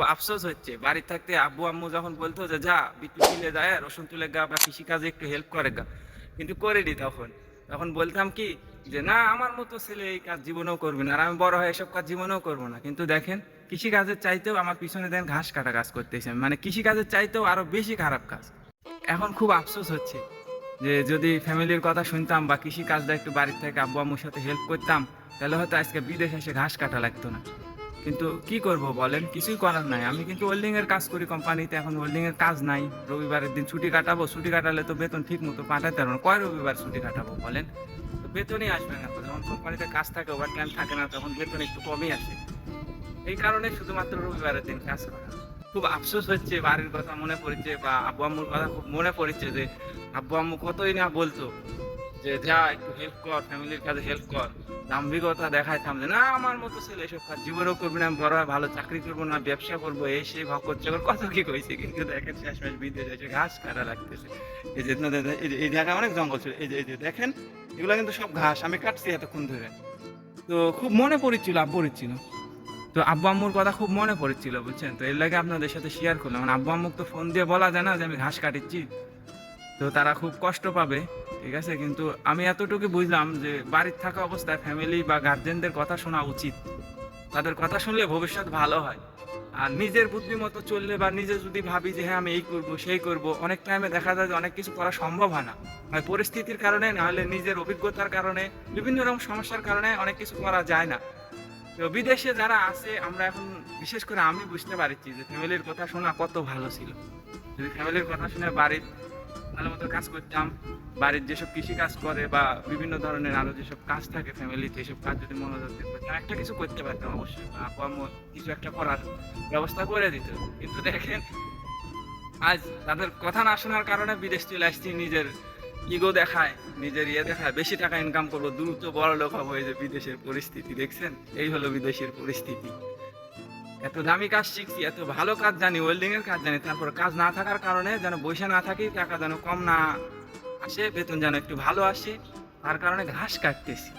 খুব আফসোস হচ্ছে। বাড়ি থাকতে আব্বু, আম্মু যখন বলতো যে, যা, বিট্টু তুলে যায় রসুন তুলে গা, বা কৃষিকাজে একটু হেল্প করে গা। কিন্তু করিনি তখন। তখন বলতাম কি যে, না, আমার মতো ছেলে এই কাজ জীবনেও করবে না, আর আমি বড় হয়ে এসব কাজ জীবনেও করব না। কিন্তু দেখেন কৃষিকাজের চাইতেও আমার পিছনে দেন ঘাস কাটা কাজ করতেছে। মানে কৃষিকাজের চাইতেও আরও বেশি খারাপ কাজ। এখন খুব আফসোস হচ্ছে যে, যদি ফ্যামিলির কথা শুনতাম বা কৃষি কাজটা একটু বাড়ির থেকে আব্বু, আম্মুর সাথে হেল্প করতাম, তাহলে হয়তো আজকে বিদেশে এসে ঘাস কাটা লাগতো না। কিন্তু কি করব বলেন? কিছুই করার নাই। আমি কিন্তু ওয়েল্ডিং এর কাজ করি কোম্পানিতে এখন ওয়েল্ডিং এর কাজ নাই। রবিবারের দিন ছুটি কাটাবো। ছুটি কাটালে তো বেতন ঠিক মতো পাঠাতে পারব না। কয় রবিবার ছুটি কাটাবো বলেন? তো বেতনই আসবে না। যখন কোম্পানিতে কাজ থাকে ওভার টাইম থাকে না, তখন বেতন একটু কমই আসে। এই কারণে শুধুমাত্র রবিবারের দিন কাজ করা। খুব আফসোস হচ্ছে, বাড়ির কথা মনে পড়ছে বা আব্বু আম্মুর কথা খুব মনে পড়ছে যে, আব্বু আম্মু কতই না বলতো যে, যা, একটু হেল্প কর ফ্যামিলির কাজে হেল্প কর। দাম্ভিকতা দেখাইতাম যে না, আমার মতো ছেলে এসব কাজ জীবনও করবি না বড় ভালো চাকরি করব না, ব্যবসা করব এই সেই করছে। কত কি কইছে? কিন্তু দেখেন, শেষমেশ বিদেশে এসে ঘাস কাটা লাগতেছে। এই যে- এই জায়গায় অনেক জঙ্গল ছিল। এই যে এই যে, দেখেন, এগুলো কিন্তু সব ঘাস, আমি কাটছি এতক্ষণ ধরে। তো খুব মনে পড়েছিল, আব্বু পড়েছিল। তো আব্বু আম্মুর কথা খুব মনে পড়েছিল, বুঝছেন? তো এর লাগে আপনাদের সাথে শেয়ার করলাম। মানে আব্বু আম্মুক তো ফোন দিয়ে বলা যায় না যে আমি ঘাস কাটিচ্ছি। তো তারা খুব কষ্ট পাবে, ঠিক আছে? কিন্তু আমি এতটুকু বুঝলাম যে বাড়ির থাকা অবস্থায় ফ্যামিলি বা গার্জেনদের কথা শোনা উচিত। তাদের কথা শুনলে ভবিষ্যৎ ভালো হয়। আর নিজের বুদ্ধি মতো চললে বা নিজে যদি ভাবি যে হ্যাঁ আমি এই করব, সেই করব, অনেক টাইমে দেখা যায় যে অনেক কিছু করা সম্ভব হয় না। হয় পরিস্থিতির কারণে নাহলে নিজের অভিজ্ঞতার কারণে, বিভিন্ন রকম সমস্যার কারণে অনেক কিছু করা যায় না। তো বিদেশে যারা আছে, আমরা এখন বিশেষ করে আমি বুঝতে পারছি যে ফ্যামিলির কথা শোনা কত ভালো ছিল। যদি ফ্যামিলির কথা শুনে বাড়ির ভালো মতো কাজ করতাম। বাড়ির যেসব কৃষি কাজ করে বা বিভিন্ন ধরনের আরও যেসব কাজ থাকে ফ্যামিলিতে এসব কাজ যদি মনোযোগ দিয়ে করতাম একটা কিছু করতে পারতাম অবশ্যই আপু আম্মু কিছু একটা করার ব্যবস্থা করে দিত। কিন্তু দেখেন, আজ তাদের কথা না শোনার কারণে বিদেশ চলে আসছি, নিজের ইগো দেখায়, নিজের ইয়ে দেখায়, বেশি টাকা ইনকাম করব, দ্রুত বড় লোক হব এই যে বিদেশের পরিস্থিতি, দেখছেন? এই হলো বিদেশের পরিস্থিতি। এত দামি কাজ শিখছি, এত ভালো কাজ জানি ওয়েল্ডিং এর কাজ জানি, তারপর কাজ না থাকার কারণে যেন বসে না থাকি, টাকা যেন কম না আসে, বেতন যেন একটু ভালো আসে, তার কারণে ঘাস কাটতেছি।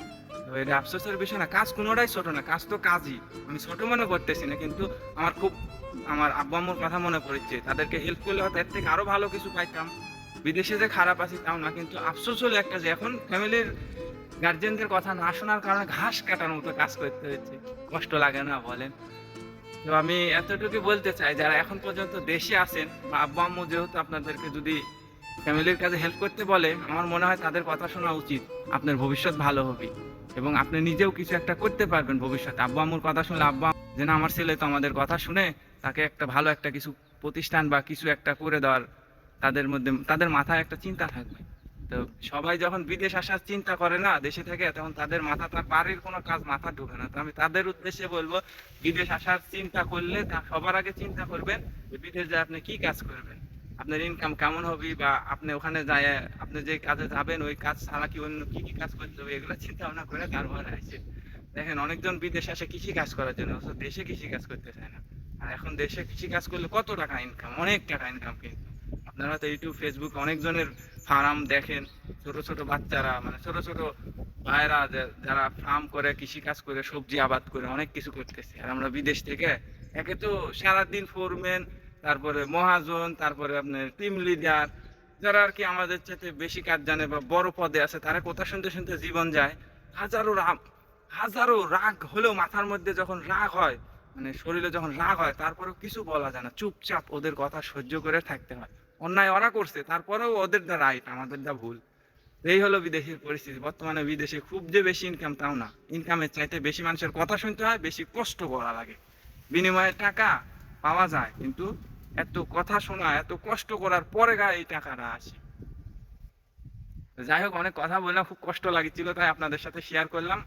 এটা আফসোসের বিষয় না, কাজ কোনোটাই ছোট না, কাজ তো কাজই। আমি ছোট মনে করতেছি না, কিন্তু আমার খুব, আমার আব্বু আম্মুর কথা মনে পড়ছে, তাদেরকে হেল্প করলে হয়তো এর থেকে আরও ভালো কিছু পাইতাম। বিদেশে যে খারাপ আছি তাও না, কিন্তু আফসোস হলো একটা যে এখন ফ্যামিলির গার্জেনদের কথা না শোনার কারণে ঘাস কাটার মতো কাজ করতে হচ্ছে। কষ্ট লাগে না বলেন। তো আমি এতটুকু বলতে চাই, যারা এখন পর্যন্ত দেশে আছেন বা আব্বা আম্মু যেহেতু আপনাদেরকে যদি ফ্যামিলির কাজে হেল্প করতে বলে, আমার মনে হয় তাদের কথা শোনা উচিত, আপনার ভবিষ্যৎ ভালো হবে এবং আপনি নিজেও কিছু একটা করতে পারবেন ভবিষ্যতে। আব্বা আম্মুর কথা শুনলে আব্বা যে না আমার ছেলে তো আমাদের কথা শুনে, তাকে একটা ভালো একটা কিছু প্রতিষ্ঠান বা কিছু একটা করে দেওয়ার তাদের মধ্যে, তাদের মাথায় একটা চিন্তা থাকবে। তো সবাই যখন বিদেশ আসার চিন্তা করে না, দেশে থেকে, তখন তাদের মাথা, তার বাড়ির কোনো কাজ মাথা ঢুকে না। তো আমি তাদের উদ্দেশ্যে বলব, বিদেশ আসার চিন্তা করলে তা সবার আগে চিন্তা করবেন যে বিদেশ যায় আপনি কি কাজ করবেন। আপনার ইনকাম কেমন হবে বা আপনি ওখানে যায়, আপনি যে কাজে যাবেন, ওই কাজ ছাড়া কি অন্য কি কি কাজ করতে হবে, এগুলো চিন্তা ভাবনা করে তারপরে আসে। দেখেন, অনেকজন বিদেশ আসে কৃষি কাজ করার জন্য দেশে কৃষি কাজ করতে চায় না। আর এখন দেশে কৃষি কাজ করলে কত টাকা ইনকাম অনেক টাকা ইনকাম কিন্তু। আপনারা হয়তো ইউটিউব ফেসবুক অনেকজনের ফার্ম দেখেন, ছোট ছোট বাচ্চারা মানে ছোট ছোট ভাইরা যারা ফার্ম করে কৃষি কাজ করে, সবজি আবাদ করে, অনেক কিছু করতেছে। আর আমরা বিদেশ থেকে, একে তো সারাদিন ফোরম্যান, তারপরে মহাজন, তারপরে আপনার টিম লিডার, যারা আর কি আমাদের সাথে বেশি কাজ জানে বা বড় পদে আছে, তারা কথা শুনতে শুনতে জীবন যায়। হাজারো রাগ হাজারো রাগ হলেও মাথার মধ্যে যখন রাগ হয় মানে শরীরে যখন রাগ হয়, তারপরেও কিছু বলা যায় না। চুপচাপ ওদের কথা সহ্য করে থাকতে হয়। অন্যায় ওরা করছে, তারপরেও ওদের দা রাইট আমাদের দা ভুল। এই হলো বিদেশের পরিস্থিতি। বর্তমানে বিদেশে খুব যে বেশি ইনকাম তাও না। ইনকামের চাইতে বেশি মানুষের কথা শুনতে হয়, বেশি কষ্ট করা লাগে। বিনিময়ে টাকা পাওয়া যায়, কিন্তু এত কথা শোনা, এত কষ্ট করার পরে গায়ে এই টাকাটা আসে। যাই হোক, অনেক কথা বললাম, খুব কষ্ট লাগছিল তাই আপনাদের সাথে শেয়ার করলাম।